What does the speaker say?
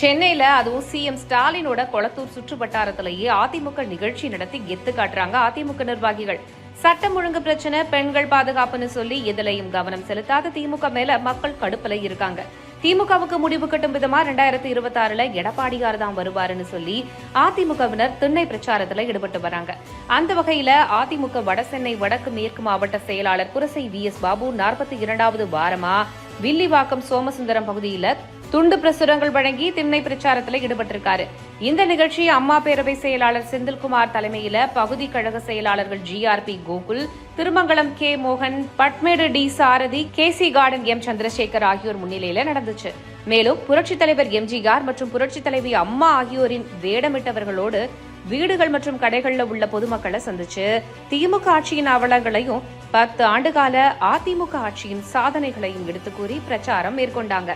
சென்னையில அதுவும் சிஎம் ஸ்டாலினோட கொளத்தூர் சுற்று வட்டாரத்திலேயே அதிமுக நிகழ்ச்சி நடத்தி கெத்து காட்டுறாங்க அதிமுக நிர்வாகிகள். சட்டம் ஒழுங்கு பிரச்சனை பெண்கள் பாதுகாப்புன்னு சொல்லி எதிலையும் கவனம் செலுத்தாத திமுக மேல மக்கள் கடுப்புல இருக்காங்க. திமுகவுக்கு முடிவு கட்டும் விதமா ரெண்டாயிரத்தி இருபத்தி ஆறுல எடப்பாடியார் தான் வருவாருன்னு சொல்லி அதிமுகவினர் திண்ணை பிரச்சாரத்துல ஈடுபட்டு வராங்க. அந்த வகையில அதிமுக வடசென்னை வடக்கு மேற்கு மாவட்ட செயலாளர் புரசை வி எஸ் பாபு நாற்பத்தி இரண்டாவது வாரமா வில்லிவாக்கம் சோமசுந்தரம் பகுதியில துண்டு பிரசுரங்கள் வழங்கி திண்ணை பிரச்சாரத்துல ஈடுபட்டிருக்காரு. இந்த நிகழ்ச்சி அம்மா பேரவை செயலாளர் செந்தில்குமார் தலைமையில பகுதி கழக செயலாளர்கள் ஜிஆர்பி கோகுல் திருமங்கலம் கே மோகன் Pattamedu T Sarathi K C garden M Chandrasekar ஆகியோர் முன்னிலையில நடந்துச்சு. மேலும் புரட்சித் தலைவர் எம்ஜிஆர் மற்றும் புரட்சித் தலைவி அம்மா ஆகியோரின் வேடமிட்டவர்களோடு வீடுகள் மற்றும் கடைகள்ல உள்ள பொதுமக்களை சந்திச்சு திமுக ஆட்சியின் அவலங்களையும் பத்து ஆண்டுகால அதிமுக ஆட்சியின் சாதனைகளையும் எடுத்து கூறி பிரச்சாரம் மேற்கொண்டாங்க.